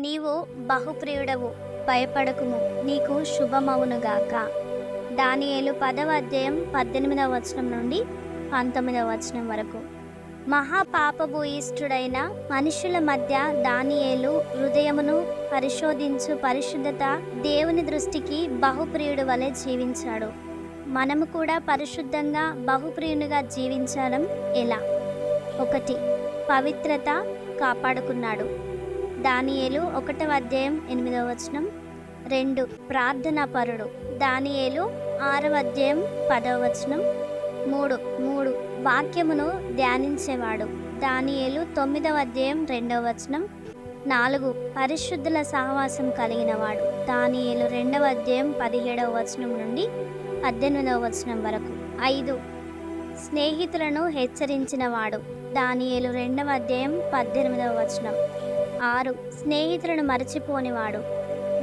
నీవు బహుప్రియుడవు భయపడకుము. నీకు శుభమవునుగాక దానియేలు పదవ అధ్యాయం పద్దెనిమిదవ వచనం నుండి పంతొమ్మిదవ వచనం వరకు. మహాపాపభూయిష్ఠుడైన మనుషుల మధ్య దానియేలు హృదయమును పరిశోధించు పరిశుద్ధత దేవుని దృష్టికి బహుప్రియుడు వలె జీవించాడు. మనము కూడా పరిశుద్ధంగా బహుప్రియునిగా జీవించడం ఎలా? ఒకటి పవిత్రత కాపాడుకున్నాడు. దానియేలు ఒకటవ అధ్యాయం ఎనిమిదవ వచనం. రెండు. ప్రార్థనా పరుడు. దానియేలు ఆరవ అధ్యాయం పదవ వచనం. మూడు. మూడు. వాక్యమును ధ్యానించేవాడు. దానియేలు తొమ్మిదవ అధ్యాయం రెండవ వచనం. నాలుగు. పరిశుద్ధుల సహవాసం కలిగినవాడు. దానియేలు రెండవ అధ్యాయం పదిహేడవ వచనం నుండి పద్దెనిమిదవ వచనం వరకు. ఐదు. స్నేహితులను హెచ్చరించినవాడు. దానియేలు రెండవ అధ్యాయం పద్దెనిమిదవ వచనం. ఆరు. స్నేహితులను మరచిపోనివాడు.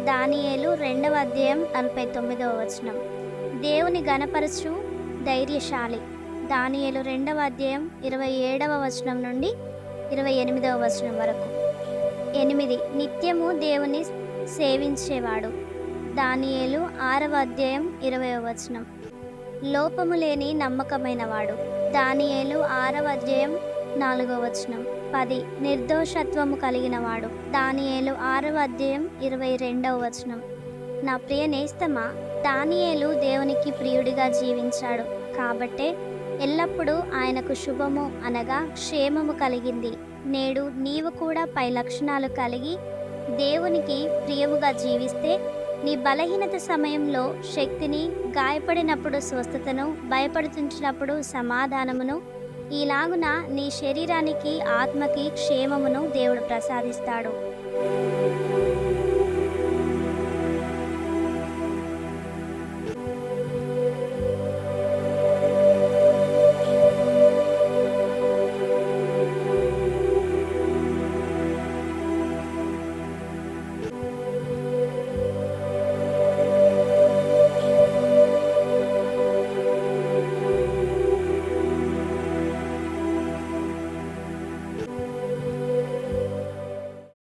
దానియేలు రెండవ అధ్యాయం నలభై తొమ్మిదవ వచనం. దేవుని గణపరచు ధైర్యశాలి. దానియేలు రెండవ అధ్యాయం ఇరవై ఏడవ వచనం నుండి ఇరవై ఎనిమిదవ వచనం వరకు. ఎనిమిది. నిత్యము దేవుని సేవించేవాడు. దానియేలు ఆరవ అధ్యాయం ఇరవై వచనం. లోపము లేని నమ్మకమైనవాడు. దానియేలు ఆరవ అధ్యాయం నాలుగో వచనం. పది. నిర్దోషత్వము కలిగినవాడు. దానియేలు ఆరవ అధ్యాయం ఇరవై రెండవ వచనం. నా ప్రియ నేస్తమా దానియేలు దేవునికి ప్రియుడిగా జీవించాడు. కాబట్టే ఎల్లప్పుడూ ఆయనకు శుభము అనగా క్షేమము కలిగింది. నేడు నీవు కూడా పై లక్షణాలు కలిగి దేవునికి ప్రియముగా జీవిస్తే నీ బలహీనత సమయంలో శక్తిని గాయపడినప్పుడు స్వస్థతను భయపడుతుంచినప్పుడు సమాధానమును ఈలాగున నీ శరీరానికి ఆత్మకి క్షేమమును దేవుడు ప్రసాదిస్తాడు.